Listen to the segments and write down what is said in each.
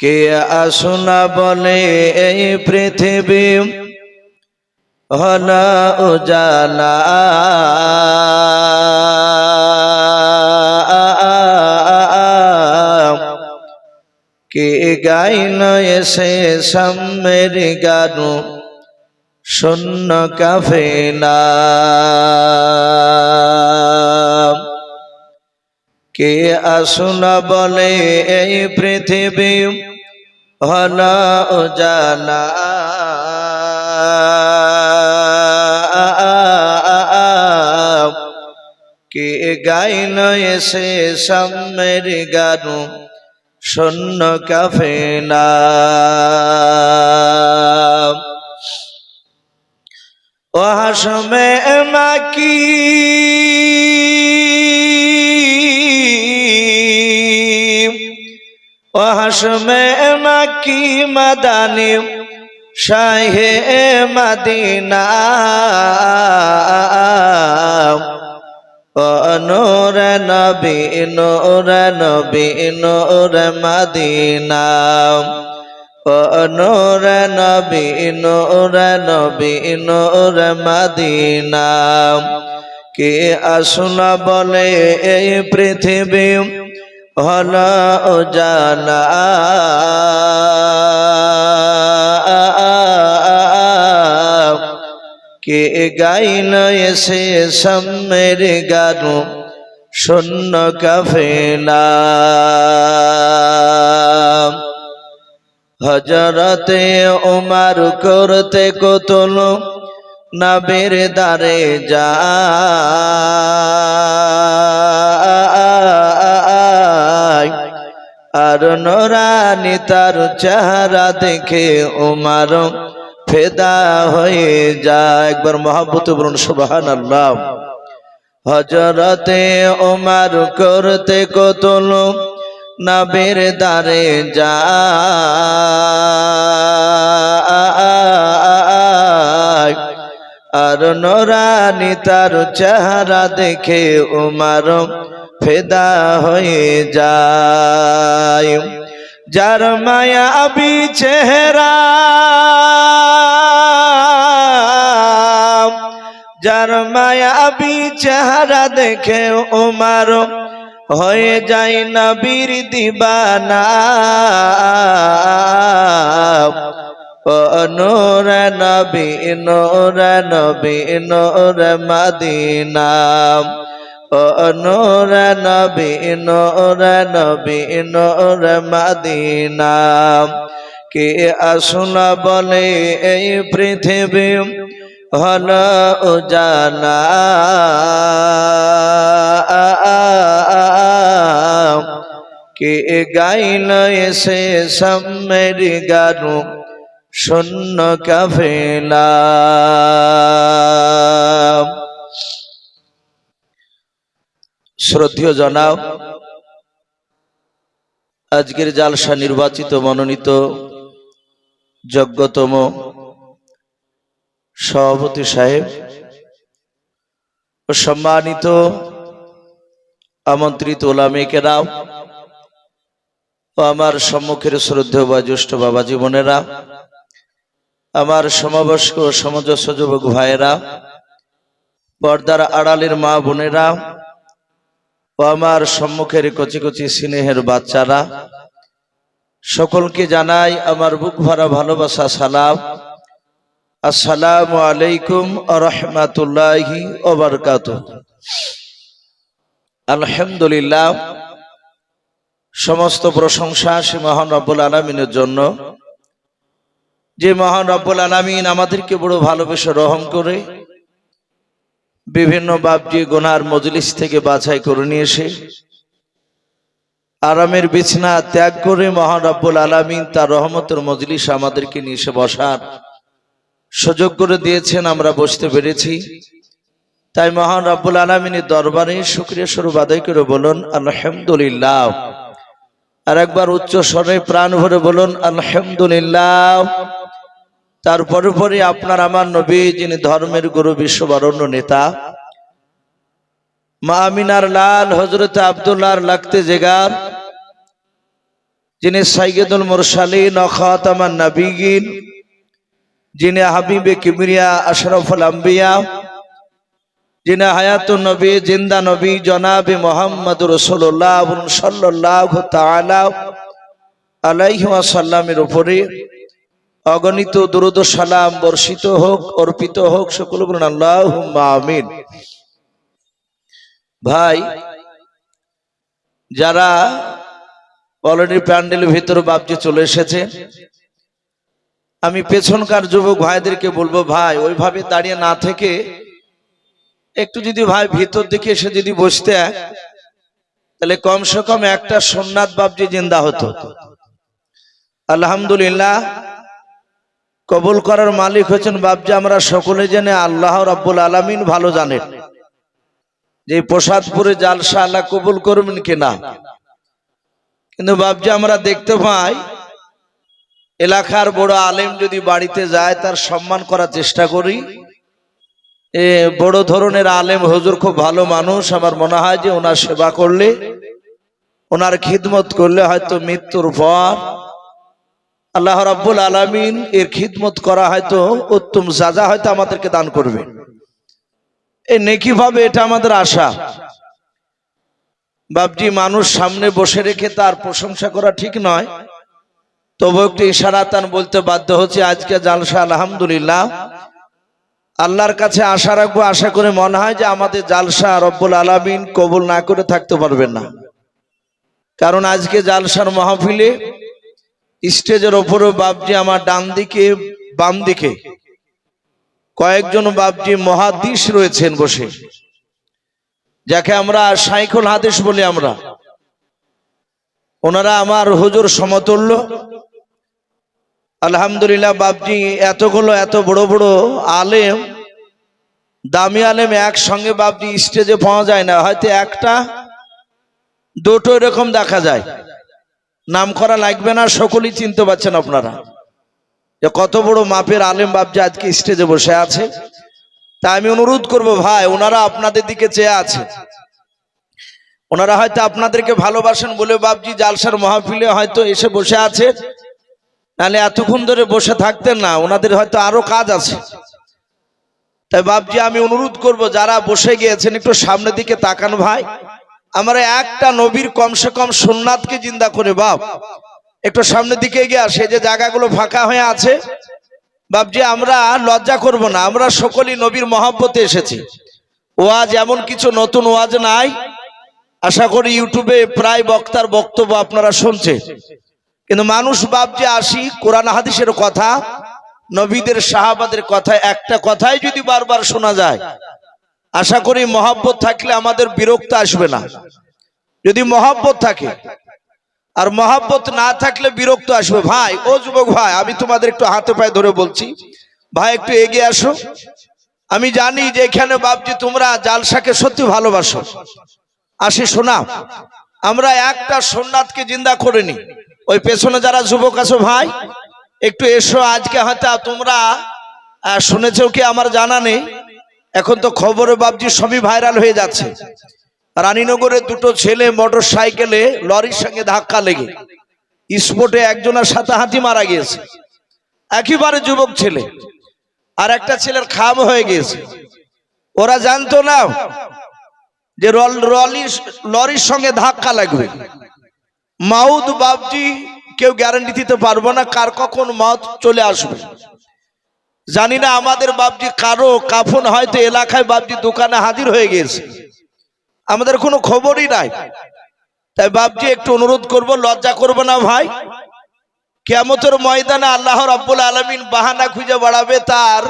কে আসুনা বলে এই পৃথিবী? হল উজালা। কে গাইল এসে সামের গানু, শূন্য কাফেলা। কে আসুনা বলে এই পৃথিবী? হল জানা। কে গাইল এসে সামের গানু শূন্য কাফেলা ও হাসমে মাকি হাসমে মাকি মাদানি, শাহে মদিনা। নূর নবী নূর নবী, নূর মদিনা। নূর নবী নূর নবী, নূর মদিনা। কে আসুনা বলে এই পৃথিবী? হল জানা কে গাইল এসে সামের গানু? শূন্য কাফেলা হজরতে উমার করতে কতল নবীর দারে যা আর নোরানি তার চেহারা দেখে উমার ফেদা হয়ে যায়। একবার মহাব্বত বলুন সুবাহান আল্লাহ হজরতে উমার করতে কতল নবীর দারে যা আর নোরানি তার চেহারা দেখে উমার ফেদা হয়ে যায়। যার মায়া আবি চেহারা, যার মায়া আবি চেহারা দেখে উমার হয়ে যায় নবীর দিবানা। নূর নবী নূর নবী, নূর মদিনা। ও নূর নবী নূর নবী, নূর মদিনা। কে আসুনা বলে এই পৃথিবী হল উজালা। কে গাইল এসে সামের গানু শূন্য কাফেলা। শ্রদ্ধীয় জনাব, আজকের জালসা নির্বাচিত মনোনীত যোগ্যতম সভাপতি সাহেব ও সম্মানিত আমন্ত্রিত ওলামেকেরাও ও আমার সম্মুখের শ্রদ্ধেয় বা জ্যেষ্ঠ বাবা জীবনেরা আমার সমবয়স্ক ও সমজস্ব যুবক ভাইয়েরা, পর্দার আড়ালের মা বোনেরা, ও আমার সম্মুখের কচি কচি স্নেহের বাচ্চারা, সকলকে জানাই আমার বুক ভরা ভালোবাসা, সালাম। আসসালামু আলাইকুম রহমাতুল্লাহি ওবরকাত আলহামদুলিল্লাহ, সমস্ত প্রশংসা সে মহান রব্বুল আলমিনের জন্য। যে মহান রব্বুল আলমিন আমাদেরকে বড় ভালোবেসে রহম করে বিভিন্ন বাপজি গোনার মজলিস থেকে বাছাই করে নিয়ে এসে আরামের বিছনা ত্যাগ করে মহান রব্বুল আলমিন তার রহমতের মজলিস আমাদেরকে নিয়ে এসে বসার সুযোগ করে দিয়েছেন, আমরা বসতে পেরেছি। তাই মহান রব্বুল আলমিনের দরবারে শুক্রিয়া স্বরূপ আদায় করে বলুন, আলহামদুলিল্লাহ। আর একবার উচ্চ স্বরে প্রাণ ভরে বলুন, আলহামদুলিল্লাহ। তারপরে পরে আপনার আমার নবী, যিনি ধর্মের গুরু, বিশ্ববরণ্য নেতা, মা আমিনার লাল হজরত আবদুল্লাহর লাগতে জেগার, যিনি সাইয়দুল মুরসালিন ও খাতামান নবীন যিনি হাবিবে কিবরিয়া, আশরাফুল আম্বিয়া, যিনি হায়াতুন নবী, জিন্দা নবী, জনাবে মোহাম্মদ রসুল্লাহ সাল্লাহ তাআলা আলাইহি ওয়াসাল্লামের উপরে অগণিত দুরুদ সালাম বর্ষিত হোক, অর্পিত হোক, সকল বলুন আল্লাহ আমিন। ভাই, যারা অলরেডি প্যান্ডেলের ভিতরে বাপজি চলে এসেছে, আমি পেছনকার যুবক ভাইদেরকে বলব, ভাই, ওইভাবে দাঁড়িয়ে না থেকে একটু যদি ভাই ভিতর দিকে এসে যদি বসতে, তাহলে কমসে কম একটা সোননাথ বাপজি জিন্দা হতো। আলহামদুলিল্লাহ কবুল করার মালিক হচ্ছেন বাপজি, আমরা সকলে জেনে আল্লাহ রাব্বুল আলামিন ভালো জানেন যে প্রসাদপুরে জালসা আল্লাহ কবুল করবেন কিনা। কিন্তু বাপজি, আমরা দেখতে পাই, এলাকার বড় আলেম যদি বাড়িতে যায়, তার সম্মান করার চেষ্টা করি। এ বড় ধরনের আলেম, হুজুর খুব ভালো মানুষ। আমার মনে হয় যে ওনার সেবা করলে, ওনার খিদমত করলে হয়তো মৃত্যুর পর আল্লাহ রাব্বুল আলামিন এর খিদমত করা হয়তো উত্তম সাজা হয়তো আমাদেরকে দান করবে। এই নেকি ভাবে এটা আমাদের আশা। বাপজি, মানুষ সামনে বসে রেখে তার প্রশংসা করা ঠিক নয়। তবু একটু ইশারাতান বলতে বাধ্য হচ্ছে, আজকে জালসা আলহামদুলিল্লাহ। আল্লাহর কাছে আশা রাখব, আশা করে মনে হয় যে আমাদের জালসা রব্বুল আলামিন কবুল না করে থাকতে পারবেন না। কারণ আজকে জালসার মাহফিলে স্টেজের ওপরে বাপজি আমার ডান দিকে, বাম দিকে। কয়েকজন বাপজি মহাদিস রয়েছেন বসে, যাকে আমরা সাইকুল হাদিস বলি আমরা। ওনারা আমার হুজুর সমতুল্য। আলহামদুলিল্লাহ বাপজি এতগুলো, এত বড় বড় আলেম, দামি আলেম একসঙ্গে বাপজি স্টেজে পাওয়া যায় না। হয়তো একটা, দুটো এরকম দেখা যায়। নাম করা লাগবে না, সকলেই চিনতে পারছেন আপনারা। যে কত বড় মাপের আলেম বাপজি আজকে স্টেজে বসে আছে। তা আমি অনুরোধ করব, ভাই, ওনারা আপনাদের দিকে চেয়ে আছে। ওনারা হয়তো আপনাদেরকে ভালোবাসেন বলে বাপজি জালসার মহাফিলে হয়তো এসে বসে আছে। নাহলে এতক্ষণ ধরে বসে থাকতেন না, ওনাদের হয়তো আরও কাজ আছে। তাই বাপজি, আমি অনুরোধ করব, যারা বসে গিয়েছেন, একটু সামনের দিকে তাকান, ভাই। আমরা একটা নবীর কমসে কম সোননাথকে জিন্দা করে বাপ। একটু সামনের দিকে গিয়ে আসে যে জায়গাগুলো ফাঁকা হয়ে আছে। বাপজি, আমরা লজ্জা করব না, আমরা সকলেই নবীর মহাব্বতে এসেছি। ওয়াজ এমন কিছু নতুন ওয়াজ নাই। আশা করি ইউটিউবে প্রায় বক্তার বক্তব্য আপনারা শুনছে কিন্তু মানুষ বাপজি, আসি কোরআন হাদিসের কথা, নবীদের সাহাবাদের কথা, একটা কথাই যদি বারবার শোনা যায় আশা করি মহাব্বত থাকলে আমাদের বিরক্ত আসবে না। যদি মহাব্বত থাকে, আর মহাব্বত না থাকলে বিরক্ত আসবে। ভাই, ও যুবক ভাই, আমি তোমাদের একটু হাতে পায়ে ধরে বলছি। ভাই, একটু এগিয়ে আসো। আমি জানি যে এখানে বাপজি, তোমরা জালসাকে সত্যি ভালোবাসো। আসি, শোনা। আমরা একটা সোননাথকে জিন্দা করিনি। ওই পেছনে যারা যুবক আছো ভাই, একটু এসো। আজকে হয়তো তোমরা শুনেছো কি? আমার জানা নেই। এখন তো খবরে বাবজি সবই ভাইরাল হয়ে যাচ্ছে। রানীনগরে দুটো ছেলে মোটর সাইকেলে লরির সঙ্গে ধাক্কা লেগে স্পোর্টে একজনের সাথে হাতি মারা গিয়েছে। একেবারে যুবক ছেলে। আর একটা ছেলের খাম হয়ে গিয়েছে। ওরা জানতো না যে লরির সঙ্গে ধাক্কা লাগবে। মাউদ বাবজি কেউ গ্যারান্টি দিতে পারব না, কার কখন মাউত চলে আসবে। জানি না আমাদের বাপজি কারও কাফন হয়তো এলাকায় বাপজি দোকানে হাজির হয়ে গেছে আমাদের কোনো খবরই নাই। তাই বাপজি একটু অনুরোধ করব, লজ্জা করব না ভাই। কেমতের ময়দানে আল্লাহ রাব্বুল আলমিন বাহানা খুঁজে বাড়াবে তার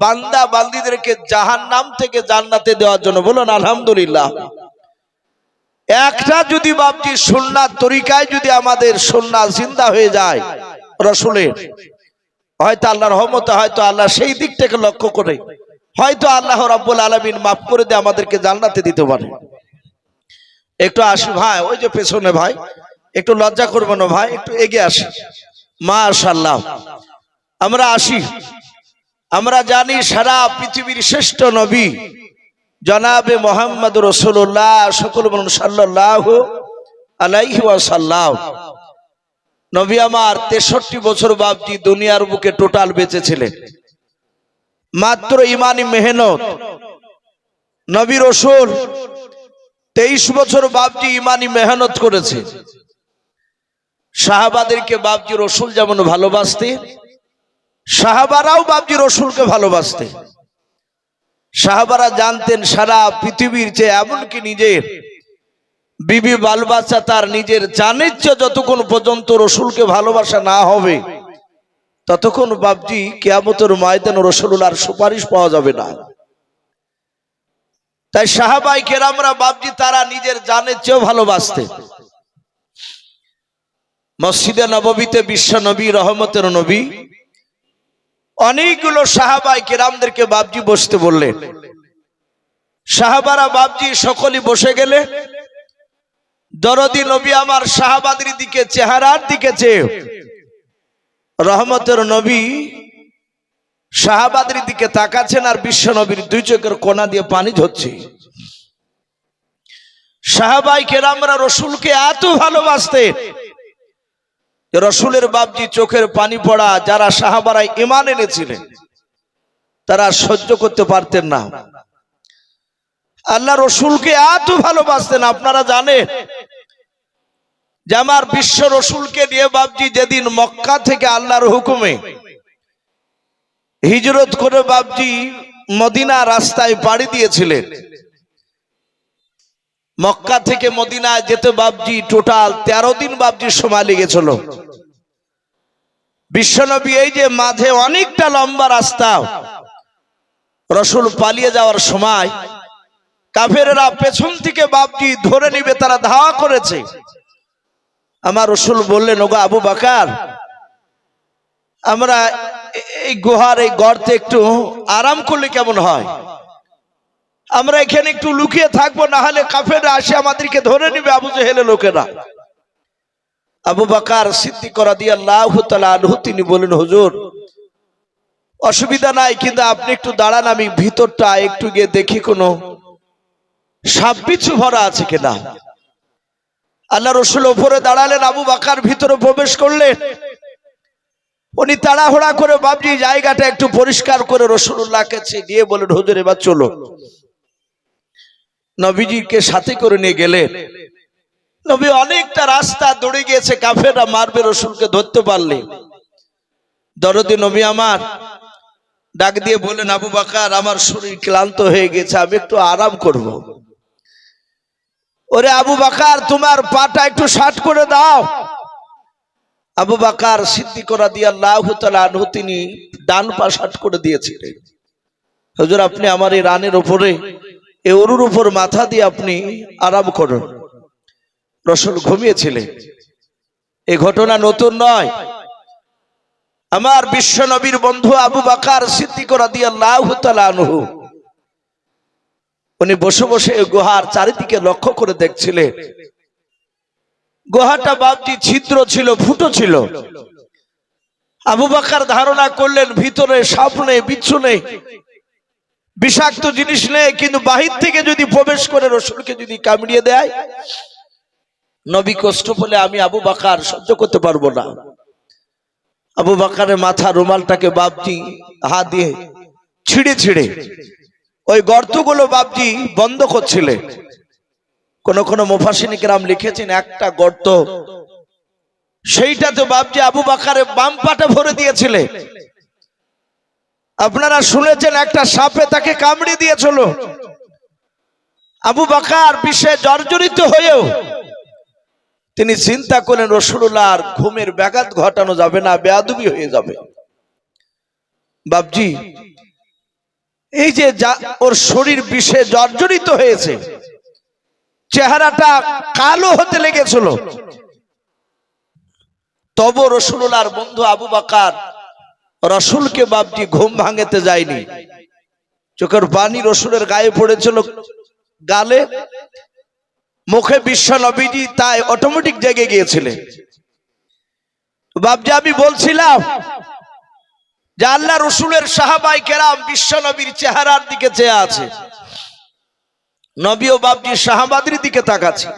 বান্দা বান্দিদেরকে জাহান নাম থেকে জান্নাতে দেওয়ার জন্য। বলুন, আলহামদুলিল্লাহ। একটা যদি বাপজি সুন্নার তরিকায় যদি আমাদের সুন্না জিন্দা হয়ে যায়, রসুলের। হয়তো আল্লাহর রহমতে, হয়তো আল্লাহ সেই দিকটাকে লক্ষ্য করে, হয়তো আল্লাহ রাব্বুল আলমিন মাফ করে দিয়ে আমাদেরকে জান্নাতে দিতে পারে। একটু আসি ভাই, ওই যে পেছনে ভাই, একটু লজ্জা করব না ভাই, একটু এগিয়ে আসি মা মাশাল্লাহ আমরা আসি। আমরা জানি সারা পৃথিবীর শ্রেষ্ঠ নবী, জনাবে মোহাম্মদ রসুল্লাহ সকল সাল্লাহ আলাইহি ওয়াসাল্লাম। নবী আমার, তেষট্টি বছর বাপজি দুনিয়ার বুকে টোটাল বেঁচেছিলেন। মাত্র ইমানি মেহনত নবী রসুল তেইশ বছর বাপজি ইমানি মেহনত করেছে। সাহাবাদেরকে বাপজি রসুল যেমন ভালোবাসতে সাহাবারাও বাপজি রসুলকে ভালোবাসতে সাহাবারা জানতেন সারা পৃথিবীর চেয়ে এমনকি নিজের বিবি বাল বাচ্চা তার নিজের জানের চেয়ে যতক্ষণ পর্যন্ত রসুলকে ভালোবাসা না হবে, ততক্ষণ বাপজি কেয়ামতের ময়দান রসুল্লার সুপারিশ পাওয়া যাবে না। তাই সাহাবাই কেরামরা বাপজি তারা নিজের জানের চেয়েও ভালোবাসতে। মসজিদে নববীতে বিশ্ব নবী, রহমতের নবী, অনেকগুলো সাহাবাই কেরামদেরকে বাবজি বসতে বললেন। সাহাবারা বাবজি সকলেই বসে গেলে দরদি নবী আমার সাহাবাদের দিকে, চেহারার দিকে চেয়ে রহমতের নবী সাহাবাদের দিকে তাকাচ্ছেন আর বিশ্ব নবীর দুই চোখের কোনা দিয়ে পানি ঝরছে। সাহাবাই কেরামরা রসুলকে এত ভালোবাসতেন রসুলের বাপজি চোখের পানি পড়া যারা সাহাবারা ইমান এনেছিলেন, তারা সহ্য করতে পারতেন না। আল্লাহ রসুলকে এত ভালোবাসতেন, আপনারা জানেন যে আমার বিশ্ব রসুলকে নিয়ে বাবজি যেদিন মক্কা থেকে আল্লাহর হুকুমে হিজরত করে বাবজি মদিনা রাস্তায় পাড়ি দিয়েছিলেন। মক্কা থেকে মদিনায় যেতে বাবজি টোটাল তেরো দিন বাপজির সময় লেগেছিল। বিশ্বনবী এই যে মাঝে অনেকটা লম্বা রাস্তা, রসুল পালিয়ে যাওয়ার সময় কাফেরা পেছন থেকে বাবজি ধরে নিবে, তারা ধাওয়া করেছে। আমার রসুল বললেন, ওগো আবু বাকার, আমরা এই গুহার এই গর্তে একটু আরাম করলে কেমন হয়? আমরা এখানে একটু লুকিয়ে থাকব, না হলে কাফেরা আসে আমাদেরকে ধরে নিবে আবু জেহেলে লোকেরা। আবু বাকার সিদ্ধি করা দিয়ে আল্লাহ আনহু, তিনি বলেন হুজুর, অসুবিধা নাই, কিন্তু আপনি একটু দাঁড়ান, আমি ভিতরটা একটু গিয়ে দেখি কোনো সাপ বিচ্ছু ভরা আছে কিনা? আল্লাহ রসুল ওপরে দাঁড়ালেন, আবু বাকার ভিতরে প্রবেশ করলেন। উনি তাড়াহুড়া করে বাবজি জায়গাটা একটু পরিষ্কার করে রসুল্লাহ কাছে গিয়ে বলেন হুজুর, এবার চলো। নবীজিকে সাথে করে নিয়ে গেলেন। নবী অনেকটা রাস্তা দৌড়ে গিয়েছে কাফেরা মারবে, রসুলকে ধরতে পারলে। দরদি নবী আমার ডাক দিয়ে বলেন আবু বাকার, আমার শরীর ক্লান্ত হয়ে গেছে, আমি একটু আরাম করব। ওরে আবু বাকার, তোমার পাটা একটু শার্ট করে দাও। আবু বাকার সিদ্ধি করা দিয়ে আল্লাহ আনহু, তিনি ডান পা শার্ট করে দিয়েছিলেন। হুজুর, আপনি আমার এই রানের উপরে এ অরুর উপর মাথা দিয়ে আপনি আরাম করুন। রসুল ঘুমিয়েছিলেন। এ ঘটনা নতুন নয়। আমার বিশ্ব নবীর বন্ধু আবু বাকার সিদ্ধি করা দিয়ে আল্লাহ আনহু উনি বসে বসে গুহার চারিদিকে লক্ষ্য করে দেখছিলেন। গুহাটা বাপটি ছিদ্র ছিল, ফুটো ছিল। আবু বাকার ধারণা করলেন, ভিতরে সাপ নেই, বিচ্ছু নেই। বিষাক্ত জিনিস নেই, কিন্তু বাহির থেকে যদি প্রবেশ করে রসুলকে যদি কামড়িয়ে দেয়, নবী কষ্ট বলে আমি আবু বাকার সহ্য করতে পারব না। আবু বাকারের মাথা রুমালটাকে বাপটি হাত দিয়ে ছিঁড়ে ছিঁড়ে। ওই গর্তগুলো বাপজি বন্ধ করছিলে। কোন কোন মুফাসিনী গ্রাম লিখেছেন, একটা গর্ত। সেইটাতে বাপজি আবু বাকারে বাম পাটা ভরে দিয়েছিলে। আপনারা শুনেছেন, একটা সাপে তাকে কামড়ে দিয়েছিল। আবু বাকার বিষয়ে জর্জরিত হয়েও তিনি চিন্তা করেন রসুল্লাহর ঘুমের ব্যাঘাত ঘটানো যাবে না, বেয়াদুবি হয়ে যাবে। বাবজি এই যে ওর শরীর বিষে জর্জরিত হয়েছে, চেহারাটা কালো হতে লেগেছিল। তব রসুল্লাহর বন্ধু আবু বাকার রসুলকে বাপটি ঘুম ভাঙেতে যায়নি। চোখের পানি রসুলের গায়ে পড়েছিল, গালে মুখে বিশ্ব নবীজি তাই অটোমেটিক জেগে গিয়েছিলেন। বাবজি আমি বলছিলাম যে আল্লাহ রসুলের সাহাবাই কেরাম বিশ্ব নবীর চেহারার দিকে চেয়ে আছে। নবী ও বাবজির সাহাবাদের দিকে তাকাচ্ছে।